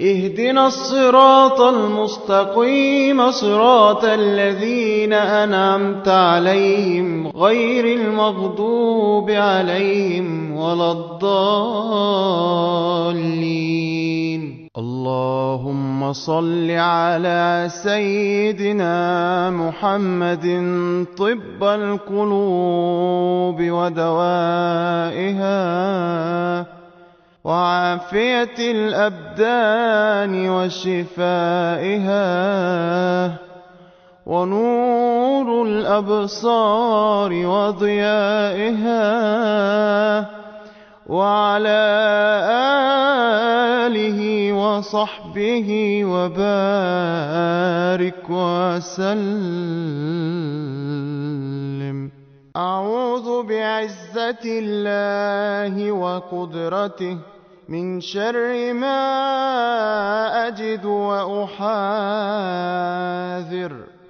اهدنا الصراط المستقيم صراط الذين أنعمت عليهم غير المغضوب عليهم ولا الضالين. اللهم صل على سيدنا محمد طب القلوب ودوائها. وعافية الأبدان وشفائها ونور الأبصار وضيائها وعلى آله وصحبه وبارك وسلم. أعوذ بعزة الله وقدرته من شر ما أجد وأحاذر.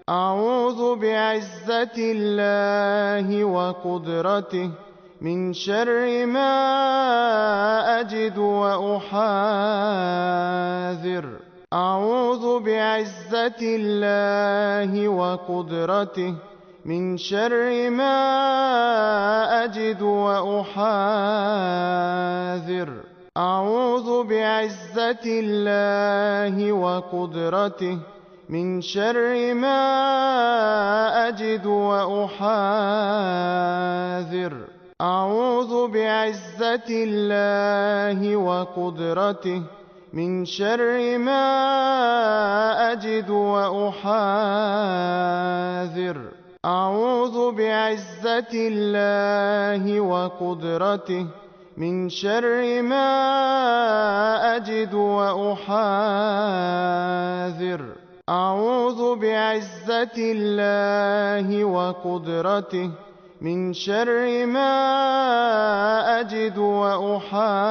أعوذ بعزة الله وقدرته من شر ما أجد وأحاذر. أعوذ بعزة الله وقدرته من شر ما أجد وأحاذر. أعوذ بعزة الله وقدرته. من شر ما أجد وأحاذر. أعوذ بعزة الله وقدرته. من شر ما أجد وأحاذر. بعزة الله وقدرته من شر ما أجد وأحاذر. أعوذ بعزة الله وقدرته من شر ما أجد وأحاذر.